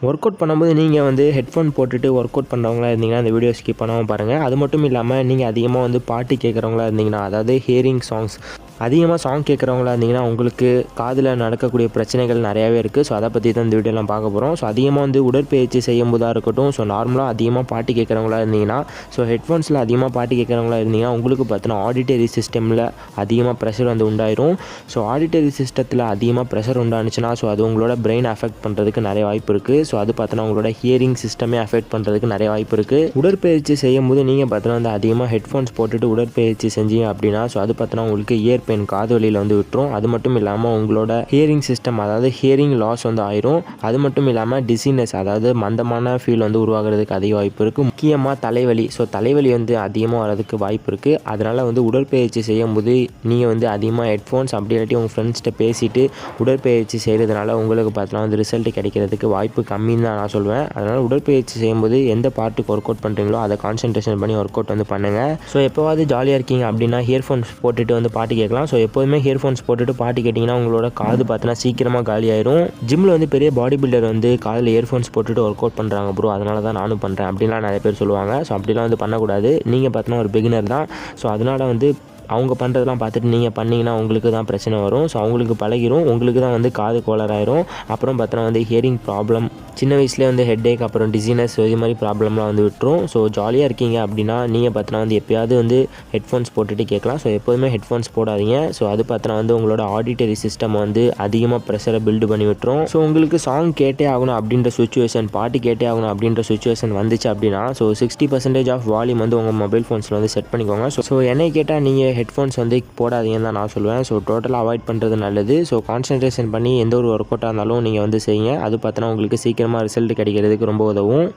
Work out பண்ணும்போது நீங்கள் வந்து ஹெட்ஃபோன் போட்டுட்டு ஒர்க் அவுட் பண்ணுறவங்களா இருந்தீங்கன்னா அந்த வீடியோ ஸ்கிப் பண்ணாமல் பாருங்கள் அது மட்டும் இல்லாமல் நீங்கள் அதிகமாக வந்து பாட்டு கேட்குறவங்களா இருந்தீங்கன்னா அதாவது ஹியரிங் சாங்ஸ் அதிகமாக சாங் கேட்குறவங்களா இருந்தீங்கன்னா உங்களுக்கு காதில் நடக்கக்கூடிய பிரச்சனைகள் நிறையாவே இருக்குது ஸோ அதை பற்றி தான் இந்த வீடியோலாம் பார்க்க போகிறோம் ஸோ அதிகமாக வந்து உடற்பயிற்சி செய்யும் போதாக இருக்கட்டும் ஸோ நார்மலாக அதிகமாக பாட்டு கேட்குறவங்களா இருந்தீங்கன்னா ஸோ ஹெட்ஃபோன்ஸில் அதிகமாக பாட்டு கேட்குறவங்களா இருந்தீங்கன்னா உங்களுக்கு பார்த்தீங்கன்னா ஆடிட்டரி சிஸ்டமில் அதிகமாக ப்ரெஷர் வந்து உண்டாயிரும். ஸோ ஆடிட்டரி சிஸ்டத்தில் அதிகமாக ப்ரெஷர் உண்டானுச்சுன்னா ஸோ அது உங்களோட பிரெயின் அஃபெக்ட் பண்ணுறதுக்கு நிறைய வாய்ப்பு இருக்குது ஸோ அது பார்த்தோன்னா உங்களோட ஹியரிங் சிஸ்டமே அஃபெக்ட் பண்ணுறதுக்கு நிறைய வாய்ப்பு இருக்குது உடற்பயிற்சி செய்யும் போது நீங்கள் பார்த்தோன்னா வந்து அதிகமாக ஹெட்ஃபோன்ஸ் போட்டுட்டு உடற்பயிற்சி செஞ்சீங்க அப்படின்னா ஸோ அது பார்த்தோன்னா உங்களுக்கு இயர் பெயின் காது வலியில் வந்து விட்டுரும். அது மட்டும் இல்லாமல் உங்களோட ஹியரிங் சிஸ்டம் அதாவது ஹியரிங் லாஸ் வந்து ஆயிரும். அது மட்டும் இல்லாமல் டிசீனஸ் அதாவது மந்தமான ஃபீல் வந்து உருவாகிறதுக்கு அதிக வாய்ப்பு இருக்குது முக்கியமாக தலைவலி. ஸோ தலைவலி வந்து அதிகமாக வரதுக்கு வாய்ப்பு இருக்குது அதனால் வந்து உடற்பயிற்சி செய்யும் போது நீங்கள் வந்து அதிகமாக ஹெட்ஃபோன்ஸ் அப்படி இல்லாட்டி உங்கள் ஃப்ரெண்ட்ஸ்கிட்ட பேசிட்டு உடற்பயிற்சி செய்கிறதுனால உங்களுக்கு பார்த்தீங்கன்னா வந்து ரிசல்ட் கிடைக்கிறதுக்கு வாய்ப்பு கம்மின்னு தான் நான் சொல்லுவேன் அதனால் உடற்பயிற்சி செய்யும்போது எந்த பார்ட்டுக்கு ஒர்க் அவுட் பண்ணுறீங்களோ அதை கான்சன்ட்ரேஷன் பண்ணி ஒர்க் அவுட் வந்து பண்ணுங்கள் ஸோ எப்போவாவது ஜாலியாக இருக்கீங்க அப்படின்னா இயர்ஃபோன்ஸ் போட்டுட்டு வந்து பாட்டு கேட்கலாம். ஸோ எப்போதுமே ஹியர்ஃபோன்ஸ் போட்டுட்டு பாட்டு கேட்டிங்கன்னா உங்களோட காது பார்த்தோன்னா சீக்கிரமாக காலியாயிரும். ஜிம்மில் வந்து பெரிய பாடி பில்டர் வந்து காதில் இயர்ஃபோன்ஸ் போட்டுட்டு ஒர்க் அவுட் பண்ணுறாங்க ப்ரோ அதனால தான் நானும் பண்ணுறேன் அப்படின்லாம் நிறைய பேர் சொல்லுவாங்க. ஸோ அப்படிலாம் வந்து பண்ணக்கூடாது. நீங்கள் பார்த்தோன்னா ஒரு பிகினர் தான். ஸோ அதனால் வந்து அவங்க பண்ணுறதெல்லாம் பார்த்துட்டு நீங்கள் பண்ணிங்கன்னா உங்களுக்கு தான் பிரச்சனை வரும். ஸோ அவங்களுக்கு பழகிரும். உங்களுக்கு தான் வந்து காது கோளராயிரும் அப்புறம் பார்த்தோன்னா வந்து ஹியரிங் ப்ராப்ளம் சின்ன வயசுலேயே வந்து ஹெட்டேக் அப்புறம் டிசீனஸ் இது மாதிரி ப்ராப்ளம்லாம் வந்து விட்டுரும். ஸோ ஜாலியாக இருக்கீங்க அப்படின்னா நீங்கள் பார்த்தோன்னா வந்து எப்பயாவது வந்து ஹெட்ஃபோன்ஸ் போட்டுட்டு கேட்கலாம். ஸோ எப்போதுமே ஹெட்ஃபோன்ஸ் போடாதீங்க. ஸோ அது பார்த்தோன்னா வந்து உங்களோட ஆடிட்டரி சிஸ்டம் வந்து அதிகமாக ப்ரெஷரை பில்டு பண்ணி விட்டுரும். ஸோ உங்களுக்கு சாங் கேட்டே ஆகணும் அப்படின்ற சுச்சுவேஷன் பாட்டு கேட்டே ஆகணும் அப்படின்ற சுச்சுவேஷன் வந்துச்சு அப்படின்னா so sixty percentage of volume வந்து உங்கள் மொபைல் ஃபோன்ஸில் வந்து செட் பண்ணிக்கோங்க. ஸோ என்னை கேட்டால் நீங்கள் ஹெட்ஃபோன்ஸ் வந்து போடாதீங்கன்னு தான் நான் சொல்லுவேன் ஸோ டோட்டலாக அவாய்ட் பண்ணுறது நல்லது. ஸோ கான்சன்ட்ரேஷன் பண்ணி எந்த ஒரு ஒர்க் அவுட்டாக இருந்தாலும் நீங்கள் வந்து செய்யுங்க. அது பார்த்தோன்னா உங்களுக்கு சீக்கிரமாக ரிசல்ட் கிடைக்கிறதுக்கு ரொம்ப உதவும்.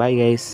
Bye guys